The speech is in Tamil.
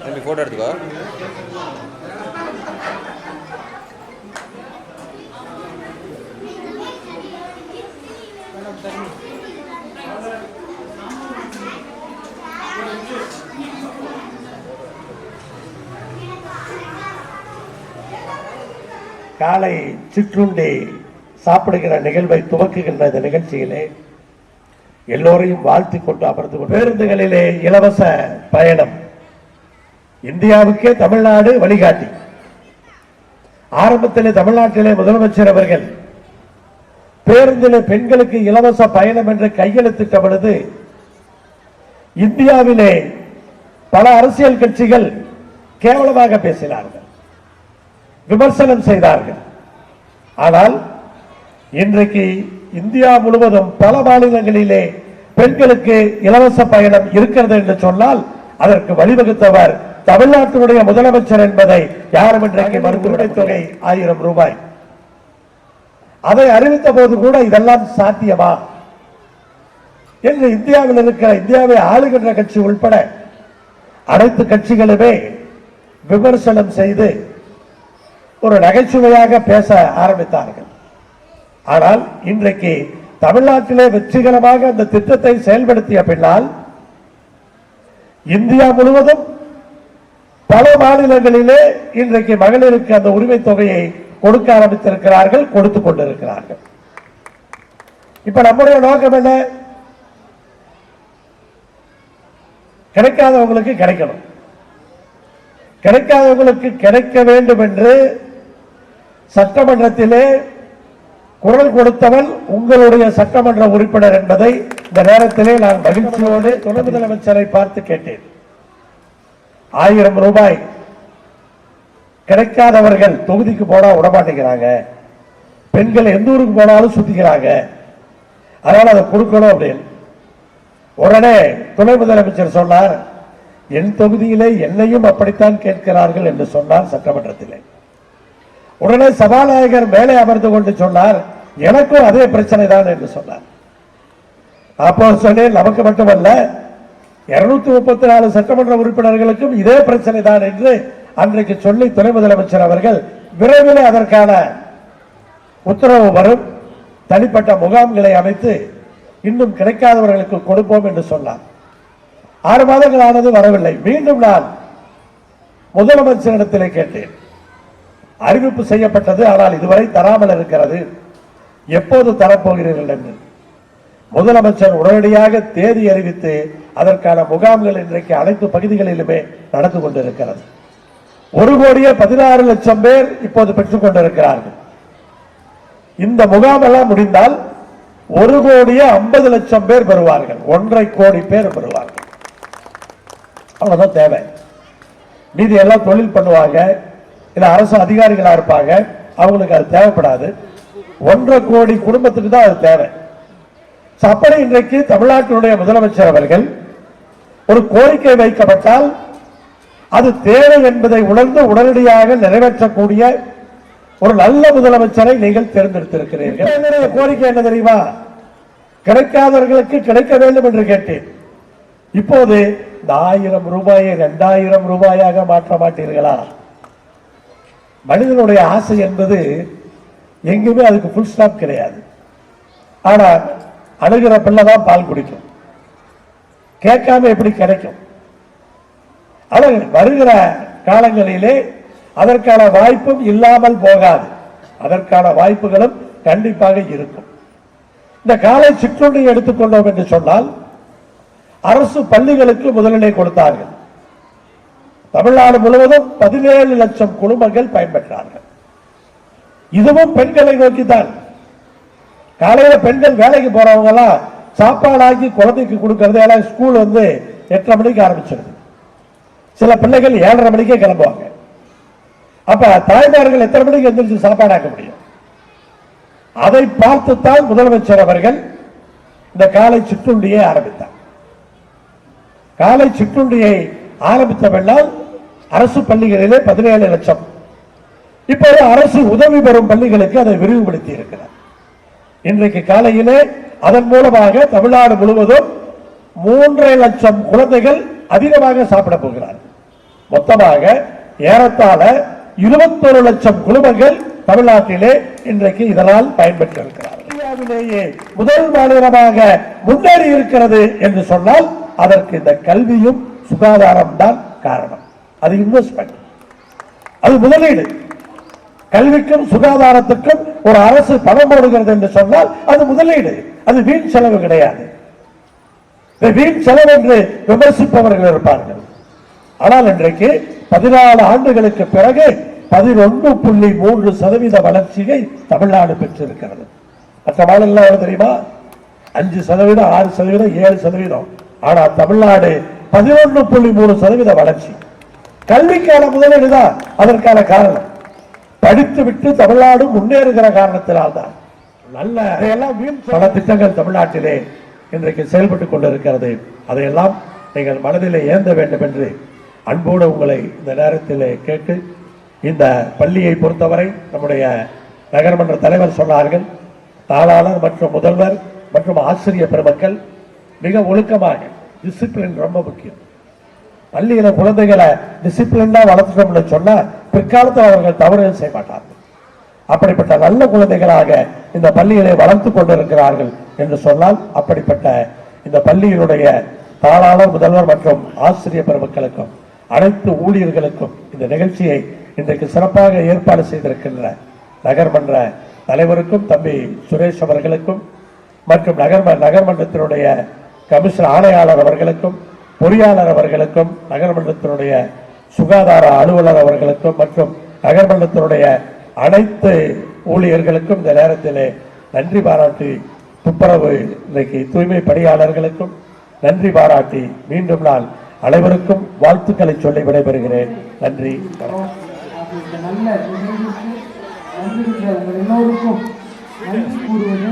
தம்பி ஃபோட்டோ எடுத்துக்கோ. காலை சிற்றுண்டி சாப்பிடுகிற நிகழ்வை துவக்குகின்ற இந்த நிகழ்ச்சியிலே எல்லோரையும் வாழ்த்தி கொண்டு அமர்ந்து பேருந்துகளிலே இலவச பயணம். இந்தியாவுக்கே தமிழ்நாடு வழிகாட்டி. ஆரம்பத்திலே தமிழ்நாட்டிலே முதலமைச்சர் அவர்கள் பேருந்திலே பெண்களுக்கு இலவச பயணம் என்று கையெழுத்திட்ட பொழுது இந்தியாவிலே பல அரசியல் கட்சிகள் கேவலமாக பேசினார்கள். விமர்சனம் செய்தார்கள். ஆனால் இன்றைக்கு இந்தியா முழுவதும் பல மாநிலங்களிலே பெண்களுக்கு இலவச பயணம் இருக்கிறது என்று சொன்னால் அதற்கு வழிவகுத்தவர் தமிழ்நாட்டினுடைய முதலமைச்சர் என்பதை யாரும் இன்றைக்கு மறுத்துவிடை தொகை ஆயிரம் ரூபாய். அதை அறிவித்த போது கூட இதெல்லாம் சாத்தியமா? என்று இந்தியாவில் இருக்கிற இந்தியாவை ஆளுகின்ற கட்சி உள்பட அனைத்து கட்சிகளுமே விமர்சனம் செய்து ஒரு நகைச்சுவையாக பேச ஆரம்பித்தார்கள். ஆனால் இன்றைக்கு தமிழ்நாட்டிலே வெற்றிகரமாக அந்த திட்டத்தை செயல்படுத்திய பின்னால் இந்தியா முழுவதும் பல மாநிலங்களிலே இன்றைக்கு மகளிருக்கு அந்த உரிமை தொகையை கொடுக்க ஆரம்பித்திருக்கிறார்கள் கொடுத்துக் கொண்டிருக்கிறார்கள். இப்ப நம்முடைய நோக்கம் என்ன? கிடைக்காதவங்களுக்கு கிடைக்கணும். கிடைக்காதவங்களுக்கு கிடைக்க வேண்டும் என்று சட்டமன்றத்திலே குரல் கொடுத்தவன் உங்களுடைய சட்டமன்ற உறுப்பினர் என்பதை இந்த நேரத்திலே நான் மகிழ்ச்சியோடு துணை முதலமைச்சரை பார்த்து கேட்டேன். ஆயிரம் ரூபாய் கிடைக்காதவர்கள் தொகுதிக்கு போனா விடமாட்டேங்கிறாங்க. பெண்கள் எந்த ஊருக்கு போனாலும் சுத்திக்கிறாங்க. அதனால அதை கொடுக்கணும் அப்படின்னு. உடனே துணை முதலமைச்சர் சொன்னார் என் தொகுதியிலே என்னையும் அப்படித்தான் கேட்கிறார்கள் என்று சொன்னார் சட்டமன்றத்திலே. உடனே சபாநாயகர் மேலே அமர்ந்து கொண்டு சொன்னார் எனக்கும் அதே பிரச்சனை தான் என்று சொன்னார். அப்போ சொன்னேன் நமக்கு மட்டுமல்ல இருநூத்தி முப்பத்தி நாலு சட்டமன்ற உறுப்பினர்களுக்கும் இதே பிரச்சனை தான் என்று அன்றைக்கு சொல்லி துணை முதலமைச்சர் அவர்கள் விரைவில் அதற்கான உத்தரவு வரும். தனிப்பட்ட முகாம்களை அமைத்து இன்னும் கிடைக்காதவர்களுக்கு கொடுப்போம் என்று சொன்னார். ஆறு மாதங்கள் ஆனது வரவில்லை. மீண்டும் நான் முதலமைச்சரிடத்திலே கேட்டேன். அறிவிப்பு செய்யப்பட்டது ஆனால் இதுவரை தராமல் இருக்கிறது. எப்போது தரப்போகிறீர்கள் என்று? முதலமைச்சர் உடனடியாக தேதி அறிவித்து அதற்கான முகாம்கள் இன்றைக்கு அனைத்து பகுதிகளிலுமே நடந்து கொண்டிருக்கிறது. ஒரு கோடியே பதினாறு லட்சம் பேர் இப்போது பெற்றுக் கொண்டிருக்கிறார்கள். இந்த முகாம் எல்லாம் முடிந்தால் ஒரு கோடியே ஐம்பது லட்சம் பேர் பெறுவார்கள் ஒன்றரை கோடி பேர் பெறுவார்கள் அவ்வளவுதான் தேவை. மீதி எல்லாம் தொழில் பண்ணுவாங்க. இல்லை அரசு அதிகாரிகளாக இருப்பாங்க. அவங்களுக்கு அது தேவைப்படாது. ஒன்றரை கோடி குடும்பத்துக்கு தான் அது தேவை. சப்படை அப்படி இன்றைக்கு தமிழ்நாட்டினுடைய முதலமைச்சர் அவர்கள் ஒரு கோரிக்கை வைக்கப்பட்டால் அது தேவை என்பதை உணர்ந்து உடனடியாக நிறைவேற்றக்கூடிய ஒரு நல்ல முதலமைச்சரை நீங்கள் தேர்ந்தெடுத்திருக்கிறீர்கள். கோரிக்கை என்ன தெரியுமா? கிடைக்காதவர்களுக்கு கிடைக்க வேண்டும் என்று கேட்டேன். இப்போது இந்த ஆயிரம் ரூபாயை இரண்டாயிரம் ரூபாயாக மாற்ற மாட்டீர்களா? மனிதனுடைய ஆசை என்பது எங்குமே அதுக்கு ஃபுல் ஸ்டாப் கிடையாது. ஆனால் அழுகிற பிள்ளை தான் பால் குடிக்கும். கேட்காம எப்படி கிடைக்கும்? ஆனால் வருகிற காலங்களிலே அதற்கான வாய்ப்பும் இல்லாமல் போகாது. அதற்கான வாய்ப்புகளும் கண்டிப்பாக இருக்கும். இந்த காலை சிற்றுண்டியை எடுத்துக்கொண்டோம் என்று சொன்னால் அரசு பள்ளிகளுக்கு முதலிடை கொடுத்தார்கள். தமிழ்நாடு முழுவதும் பதினேழு லட்சம் குடும்பங்கள் பயன்பெற்றார்கள். இதுவும் பெண்களை நோக்கித்தான். காலையில பெண்கள் வேலைக்கு போறவங்க எல்லாம் சாப்பாடு ஆக்கி குழந்தைக்கு கொடுக்கறது ஏன்னா ஸ்கூல் வந்து எட்டரை மணிக்கு ஆரம்பிச்சிருது. சில பிள்ளைகள் ஏழரை மணிக்கே கிளம்புவாங்க. அப்ப தாய்மார்கள் எத்தனை மணிக்கு எந்திரிச்சு சாப்பாடு ஆக்க முடியும்? அதை பார்த்துத்தான் முதலமைச்சர் அவர்கள் இந்த காலை சிற்றுண்டியை ஆரம்பித்தார். காலை சிற்றுண்டியை ஆரம்பித்தவெல்லாம் அரசு பள்ளிகளிலே பதினேழு லட்சம். இப்போது அரசு உதவி பெறும் பள்ளிகளுக்கு அதை விரிவுபடுத்தி இருக்கிறார் இன்றைக்கு காலையிலே அதன் மூலமாக தமிழ்நாடு முழுவதும் மூன்றரை லட்சம் குழந்தைகள் அதிகமாக சாப்பிட போகிறார்கள் மொத்தமாக ஏறத்தாழ இருபத்தொரு லட்சம் குடும்பங்கள் தமிழ்நாட்டிலே இன்றைக்கு இதனால் பயன்பெற்றிருக்கிறார் இந்தியாவிலேயே முதல் மாநிலமாக முன்னேறி இருக்கிறது என்று சொன்னால் அதற்கு இந்த கல்வியும் சுகாதாரம் தான் காரணம். அது இன்வெஸ்ட்மெண்ட் அது முதலீடு. கல்விக்கும் சுகாதாரத்துக்கும் ஒரு அரசு பணம் போடுகிறது என்று சொன்னால் அது முதலீடு. அது வீண் செலவு கிடையாது. வீண் செலவு என்று விமர்சிப்பவர்கள் இருப்பார்கள். ஆனால் இன்றைக்கு பதினாலு ஆண்டுகளுக்கு பிறகு பதினொன்று புள்ளி மூன்று சதவீத வளர்ச்சியை தமிழ்நாடு பெற்றிருக்கிறது. மற்ற மாநிலம் தெரியுமா? அஞ்சு சதவீதம் ஆறு சதவீதம் ஏழு சதவீதம். ஆனால் தமிழ்நாடு பதினொன்று புள்ளி மூணு சதவீத வளர்ச்சி. கல்விக்கான முதலீடு தான் அதற்கான காரணம். படித்து விட்டு தமிழ்நாடு முன்னேறுகிற காரணத்தினால்தான். நல்ல அதையெல்லாம் பல திட்டங்கள் தமிழ்நாட்டிலே இன்றைக்கு செயல்பட்டுக் கொண்டிருக்கிறது. அதையெல்லாம் நீங்கள் மனதிலே ஏந்த வேண்டும் என்று அன்போடு உங்களை இந்த நேரத்திலே கேட்டு இந்த பள்ளியை பொறுத்தவரை நம்முடைய நகர்மன்ற தலைவர் சொன்னார்கள் தாளாளர் மற்றும் முதல்வர் மற்றும் ஆசிரியர் பெருமக்கள் மிக ஒழுக்கமாக டிசிப்ளின் ரொம்ப முக்கியம். பள்ளியில் குழந்தைகளை டிசிப்ளினா வளர்த்துட்டோம்னு சொன்னா பிற்காலத்தில் அவர்கள் தவறுகள் செய்ய மாட்டார்கள். அப்படிப்பட்ட நல்ல குழந்தைகளாக இந்த பள்ளியிலே வளர்த்து கொண்டிருக்கிறார்கள் என்று சொன்னால் அப்படிப்பட்ட இந்த பள்ளியினுடைய தாளாளர் முதல்வர் மற்றும் ஆசிரியர் பெருமக்களுக்கும் அனைத்து ஊழியர்களுக்கும் இந்த நிகழ்ச்சியை இன்றைக்கு சிறப்பாக ஏற்பாடு செய்திருக்கின்ற நகர்மன்ற தலைவருக்கும் தம்பி சுரேஷ் அவர்களுக்கும் மற்றும் நகர்ம நகர்மன்றத்தினுடைய கமிஷனர் ஆணையாளர் அவர்களுக்கும் பொறியாளர் அவர்களுக்கும் நகர்மன்றத்தினுடைய சுகாதார அலுவலர் அவர்களுக்கும் மற்றும் நகர்மன்றத்தினுடைய அனைத்து ஊழியர்களுக்கும் இந்த நேரத்திலே நன்றி பாராட்டி துப்புரவு இன்றைக்கு தூய்மை பணியாளர்களுக்கும் நன்றி பாராட்டி மீண்டும் நான் அனைவருக்கும் வாழ்த்துக்களை சொல்லி விடைபெறுகிறேன். நன்றி. நல்ல எல்லோருக்கும் நன்றி கூறுவது